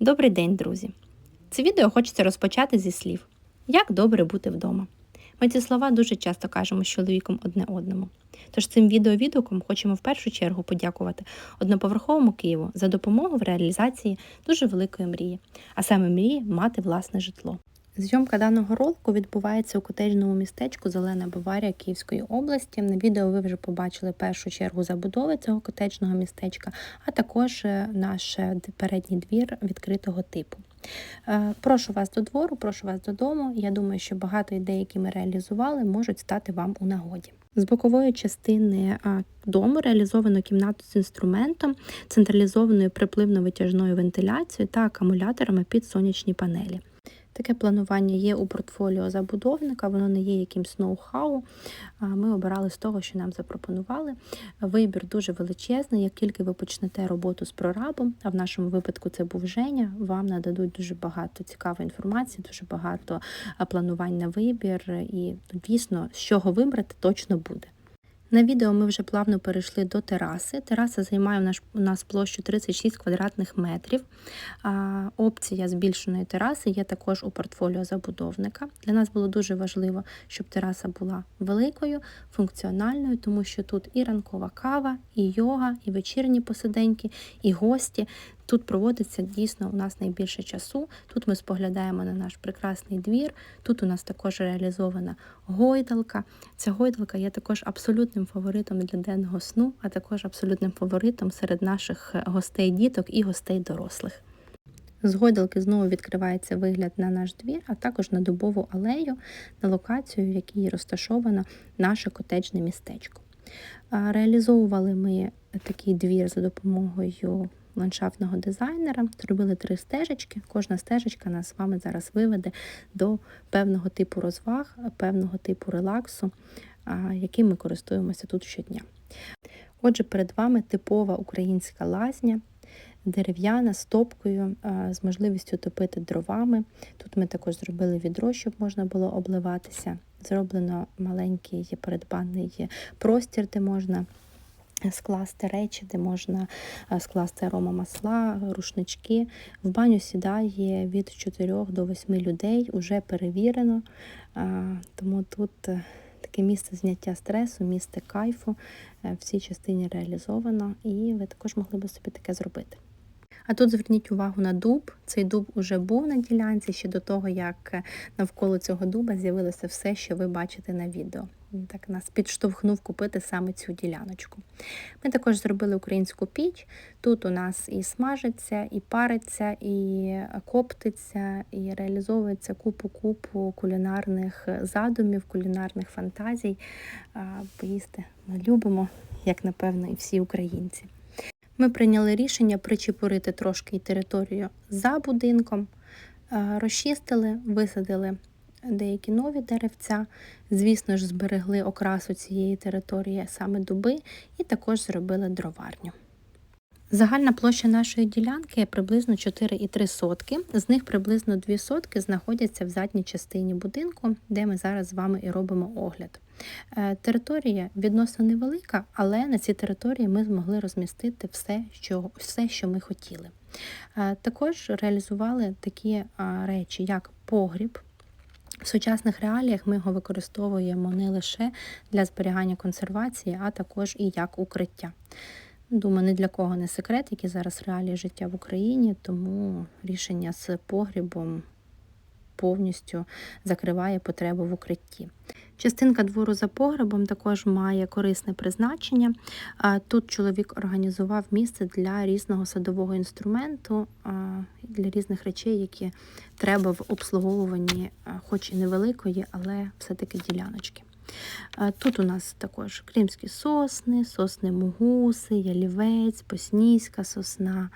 Добрий день, друзі! Це відео хочеться розпочати зі слів Як добре бути вдома. Ми ці слова дуже часто кажемо з чоловіком одне одному. Тож цим відеовідгуком хочемо в першу чергу подякувати одноповерховому Києву за допомогу в реалізації дуже великої мрії, а саме мрії мати власне житло. Зйомка даного ролику відбувається у котеджному містечку Зелена Баварія Київської області. На відео ви вже побачили першу чергу забудови цього котеджного містечка, а також е, наш е, передній двір відкритого типу. Е, Прошу вас до двору, прошу вас додому. Я думаю, що багато ідей, які ми реалізували, можуть стати вам у нагоді. З бокової частини дому реалізовано кімнату з інструментом, централізованою припливно-витяжною вентиляцією та акумуляторами під сонячні панелі. Таке планування є у портфоліо забудовника, воно не є якимсь ноу-хау. Ми обирали з того, що нам запропонували. Вибір дуже величезний. Як тільки ви почнете роботу з прорабом, а в нашому випадку це був Женя, вам нададуть дуже багато цікавої інформації, дуже багато планувань на вибір, і дійсно, з чого вибрати, точно буде. На відео ми вже плавно перейшли до тераси. Тераса займає у нас, площу 36 квадратних метрів. Опція збільшеної тераси є також у портфоліо забудовника. Для нас було дуже важливо, щоб тераса була великою, функціональною, тому що тут і ранкова кава, і йога, і вечірні посиденьки, і гості. Тут проводиться дійсно у нас найбільше часу. Тут ми споглядаємо на наш прекрасний двір. Тут у нас також реалізована гойдалка. Ця гойдалка є також абсолютним фаворитом для денного сну, а також абсолютним фаворитом серед наших гостей діток і гостей дорослих. З гойдалки знову відкривається вигляд на наш двір, а також на дубову алею, на локацію, в якій розташовано наше котеджне містечко. Реалізовували ми такий двір за допомогою ландшафтного дизайнера. Зробили три стежечки. Кожна стежечка нас з вами зараз виведе до певного типу розваг, певного типу релаксу, яким ми користуємося тут щодня. Отже, перед вами типова українська лазня. Дерев'яна з топкою, з можливістю топити дровами. Тут ми також зробили відро, щоб можна було обливатися. Зроблено маленький передбанний простір, де можна скласти речі, де можна скласти аромамасла, рушнички. В баню сідає від 4 до 8 людей, уже перевірено. Тому тут е, таке місце зняття стресу, місце кайфу е, в цій частині реалізовано, і ви також могли би собі таке зробити. А тут зверніть увагу на дуб. Цей дуб уже був на ділянці ще до того, як е, навколо цього дуба з'явилося все, що ви бачите на відео. Так нас підштовхнув купити саме цю діляночку. Ми також зробили українську піч. Тут у нас і смажиться, і париться, і коптиться, і реалізовується купу-купу кулінарних задумів, кулінарних фантазій. Поїсти ми любимо, як напевно, і всі українці. Ми прийняли рішення причепурити трошки територію за будинком, розчистили, висадили деякі нові деревця. Звісно ж, зберегли окрасу цієї території саме дуби, і також зробили дроварню. Загальна площа нашої ділянки приблизно 4,3 сотки. З них приблизно 2 сотки знаходяться в задній частині будинку, де ми зараз з вами і робимо огляд. Е, територія відносно невелика, але на цій території ми змогли розмістити все, що все, що ми хотіли. Е, також реалізували такі речі, як погріб. В сучасних реаліях ми його використовуємо не лише для зберігання консервації, а також і як укриття. Думаю, ні для кого не секрет, які зараз реалії життя в Україні, тому рішення з погрібом повністю закриває потребу в укритті. Частинка двору за погребом також має корисне призначення. Тут чоловік організував місце для різного садового інструменту, для різних речей, які треба в обслуговуванні, хоч і невеликої, але все-таки діляночки. Тут у нас також кримські сосни, сосни мугуси, ялівець, поснійська сосна.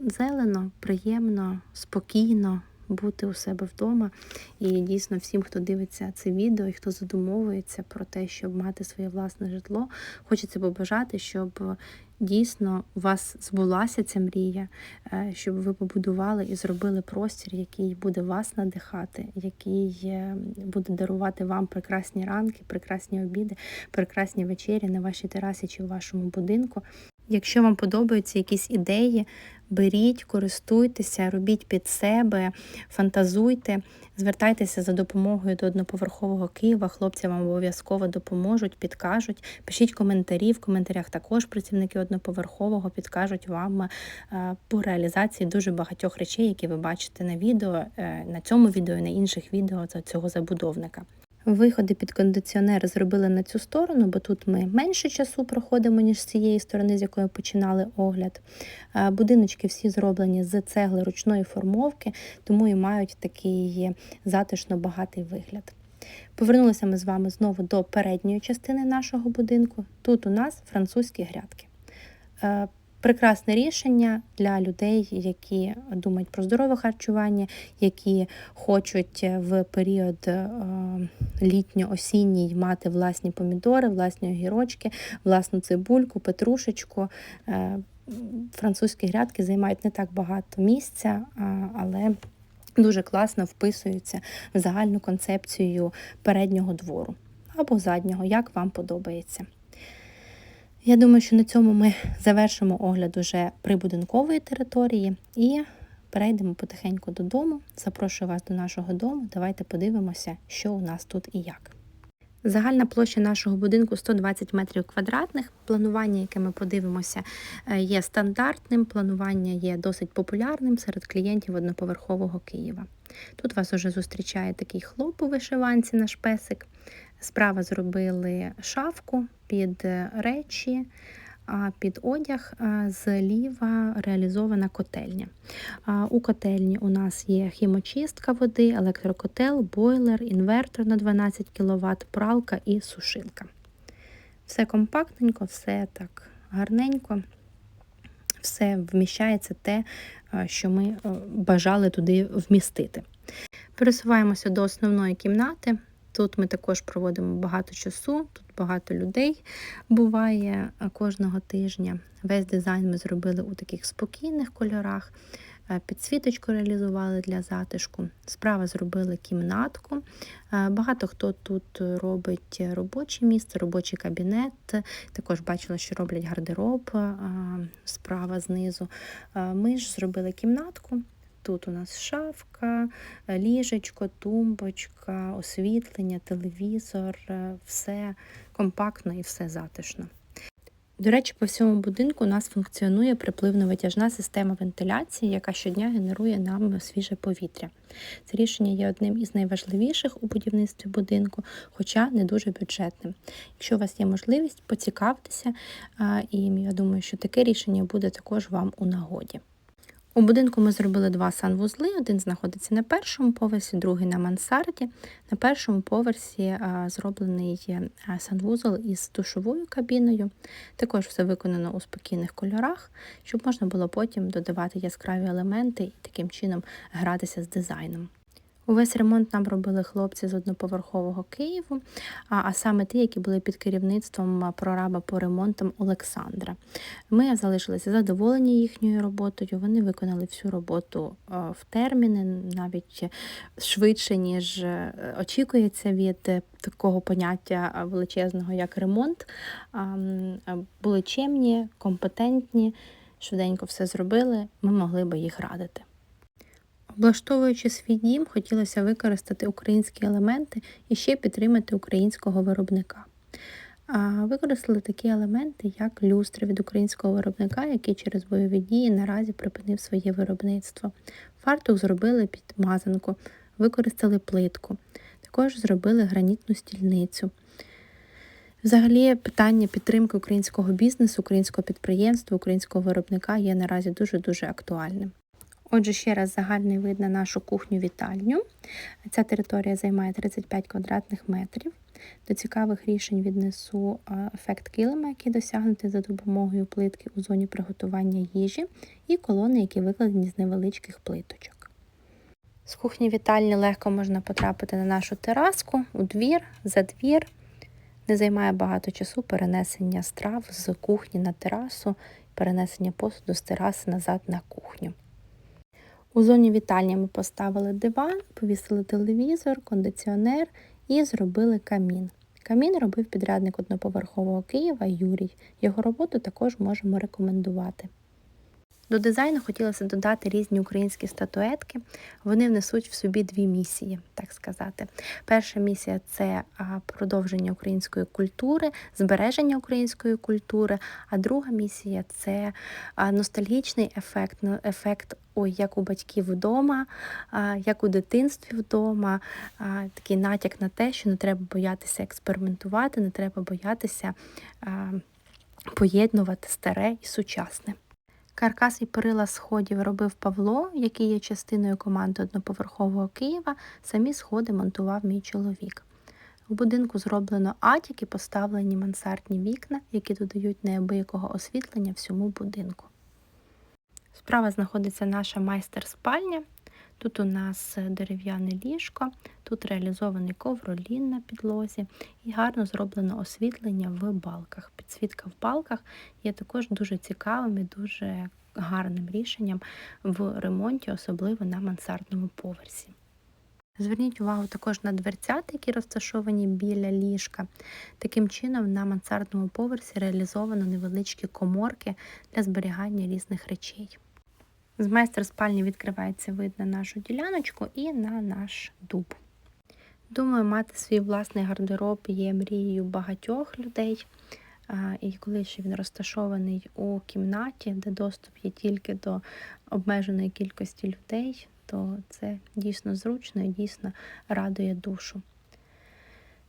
Зелено, приємно, спокійно бути у себе вдома. І дійсно всім, хто дивиться це відео і хто задумовується про те, щоб мати своє власне житло, хочеться побажати, щоб дійсно у вас збулася ця мрія, е, щоб ви побудували і зробили простір, який буде вас надихати, який е, буде дарувати вам прекрасні ранки, прекрасні обіди, прекрасні вечері на вашій терасі чи в вашому будинку. Якщо вам подобаються якісь ідеї, беріть, користуйтеся, робіть під себе, фантазуйте, звертайтеся за допомогою до одноповерхового Києва. Хлопці вам обов'язково допоможуть, підкажуть. Пишіть коментарі. В коментарях також працівники одноповерхового підкажуть вам е, по реалізації дуже багатьох речей, які ви бачите на відео, е, на цьому відео і на інших відео цього забудовника. Виходи під кондиціонер зробили на цю сторону, бо тут ми менше часу проходимо, ніж з цієї сторони, з якої починали огляд. Будиночки всі зроблені з цегли ручної формовки, тому і мають такий затишно багатий вигляд. Повернулися ми з вами знову до передньої частини нашого будинку. Тут у нас французькі грядки. Прекрасне рішення для людей, які думають про здорове харчування, які хочуть в період е, літньо-осінній мати власні помідори, власні огірочки, власну цибульку, петрушечку. Е, французькі грядки займають не так багато місця, але дуже класно вписуються в загальну концепцію переднього двору або заднього, як вам подобається. Я думаю, що на цьому ми завершимо огляд уже прибудинкової території і перейдемо потихеньку додому. Запрошую вас до нашого дому. Давайте подивимося, що у нас тут і як. Загальна площа нашого будинку 120 метрів квадратних. Планування, яке ми подивимося, е, є стандартним. Планування є досить популярним серед клієнтів одноповерхового Києва. Тут вас уже зустрічає такий хлоп у вишиванці, наш песик. Справа зробили шафку під речі, а під одяг зліва реалізована котельня. У котельні у нас є хімочистка води, електрокотел, бойлер, інвертор на 12 кВт, пралка і сушилка. Все компактненько, все так гарненько, все вміщається те, що ми бажали туди вмістити. Пересуваємося до основної кімнати. Тут ми також проводимо багато часу, тут багато людей буває кожного тижня. Весь дизайн ми зробили у таких спокійних кольорах. Підсвіточку реалізували для затишку. Справа зробили кімнатку. Багато хто тут робить робоче місце, робочий кабінет. Також бачила, що роблять гардероб справа знизу. Ми ж зробили кімнатку. Тут у нас шафка, ліжечко, тумбочка, освітлення, телевізор, е, все компактно і все затишно. До речі, по всьому будинку у нас функціонує припливно-витяжна система вентиляції, яка щодня генерує нам свіже повітря. Це рішення є одним із найважливіших у будівництві будинку, хоча не дуже бюджетним. Якщо у вас є можливість, поцікавтеся, і я думаю, що таке рішення буде також вам у нагоді. У будинку ми зробили два санвузли. Один знаходиться на першому поверсі, другий на мансарді. На першому поверсі зроблений санвузол із душовою кабіною. Також все виконано у спокійних кольорах, щоб можна було потім додавати яскраві елементи і таким чином гратися з дизайном. Увесь ремонт нам робили хлопці з одноповерхового Києву, а саме ті, які були під керівництвом прораба по ремонтам Олександра. Ми залишилися задоволені їхньою роботою. Вони виконали всю роботу в терміни, навіть швидше, ніж е, очікується від такого поняття величезного, як ремонт. Були чемні, компетентні, швиденько все зробили. Ми могли би їх радити. Облаштовуючи свій дім, хотілося використати українські елементи і ще підтримати українського виробника. А Використали такі елементи, як люстри від українського виробника, який через бойові дії наразі припинив своє виробництво. Фартух зробили під мазанку, використали плитку, також зробили гранітну стільницю. Взагалі, питання підтримки українського бізнесу, українського підприємства, українського виробника є наразі дуже-дуже актуальним. Отже, ще раз загальний вид на нашу кухню-вітальню. Ця територія займає 35 квадратних метрів. До цікавих рішень віднесу ефект килима, який досягнутий за допомогою плитки у зоні приготування їжі, і колони, які викладені з невеличких плиточок. З кухні вітальні легко можна потрапити на нашу тераску, у двір, за двір. Не займає багато часу перенесення страв з кухні на терасу, перенесення посуду з тераси назад на кухню. У зоні вітальні ми поставили диван, повісили телевізор, кондиціонер і зробили камін. Камін робив підрядник одноповерхового Києва Юрій. Його роботу також можемо рекомендувати. До дизайну хотілося додати різні українські статуетки. Вони внесуть в собі дві місії, так сказати. Перша місія це продовження української культури, збереження української культури. А друга місія це ностальгічний ефект, ефект. Ой, як у батьків вдома, як у дитинстві вдома, такий натяк на те, що не треба боятися експериментувати, не треба боятися поєднувати старе і сучасне. Каркас і перила сходів робив Павло, який є частиною команди одноповерхового Києва. Самі сходи монтував мій чоловік. У будинку зроблено атік і поставлені мансардні вікна, які додають неабиякого освітлення всьому будинку. Справа знаходиться наша майстер-спальня. Тут у нас дерев'яне ліжко, тут реалізований ковролін на підлозі і гарно зроблено освітлення в балках. Підсвітка в балках є також дуже цікавим і дуже гарним рішенням в ремонті, особливо на мансардному поверсі. Зверніть увагу також на дверцята, які розташовані біля ліжка. Таким чином, на мансардному поверсі реалізовано невеличкі коморки для зберігання різних речей. З майстер спальні відкривається вид на нашу діляночку і на наш дуб. Думаю, мати свій власний гардероб є мрією багатьох людей. І коли ще він розташований у кімнаті, де доступ є тільки до обмеженої кількості людей, то це дійсно зручно і дійсно радує душу.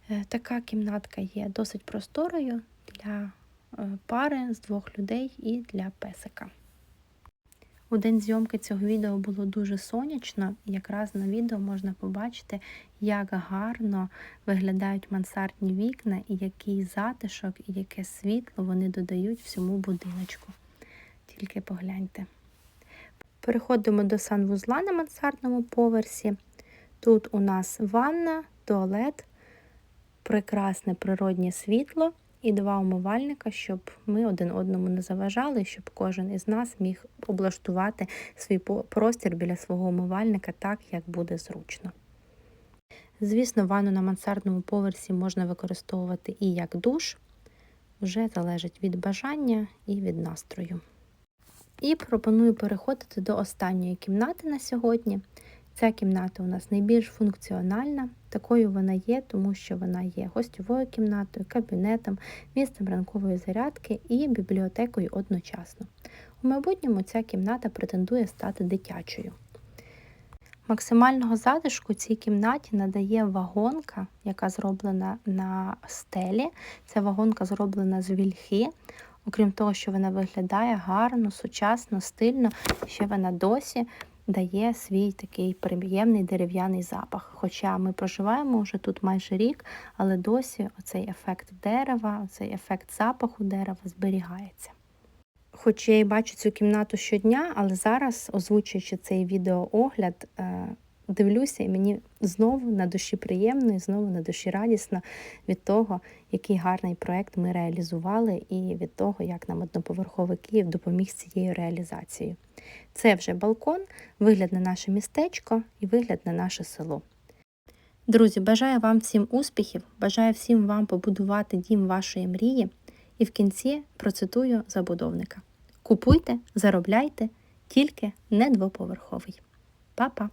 Е, така кімнатка є досить просторою для е, пари з двох людей і для песика. У день зйомки цього відео було дуже сонячно, і якраз на відео можна побачити, як гарно виглядають мансардні вікна, і який затишок, і яке світло вони додають всьому будиночку. Тільки погляньте. Переходимо до санвузла на мансардному поверсі. Тут у нас ванна, туалет, прекрасне природнє світло і два умивальника, щоб ми один одному не заважали, щоб кожен із нас міг облаштувати свій простір біля свого умивальника так, як буде зручно. Звісно, ванну на мансардному поверсі можна використовувати і як душ, вже залежить від бажання і від настрою. І пропоную переходити до останньої кімнати на сьогодні. Ця кімната у нас найбільш функціональна, такою вона є, тому що вона є гостьовою кімнатою, кабінетом, місцем ранкової зарядки і бібліотекою одночасно. У майбутньому ця кімната претендує стати дитячою. Максимального затишку цій кімнаті надає вагонка, яка зроблена на стелі. Ця вагонка зроблена з вільхи. Окрім того, що вона виглядає гарно, сучасно, стильно, ще вона досі дає свій такий приємний дерев'яний запах. Хоча ми проживаємо вже тут майже рік, але досі оцей ефект дерева, цей ефект запаху дерева зберігається. Хоч я і бачу цю кімнату щодня, але зараз, озвучуючи цей відеоогляд, е, дивлюся, і мені знову на душі приємно і знову на душі радісно від того, який гарний проект ми реалізували, і від того, як нам одноповерховий Київ допоміг з цією реалізацією. Це вже балкон, вигляд на наше містечко і вигляд на наше село. Друзі, бажаю вам всім успіхів, бажаю всім вам побудувати дім вашої мрії. І в кінці процитую забудовника: Купуйте, заробляйте, тільки не двоповерховий. Па-па!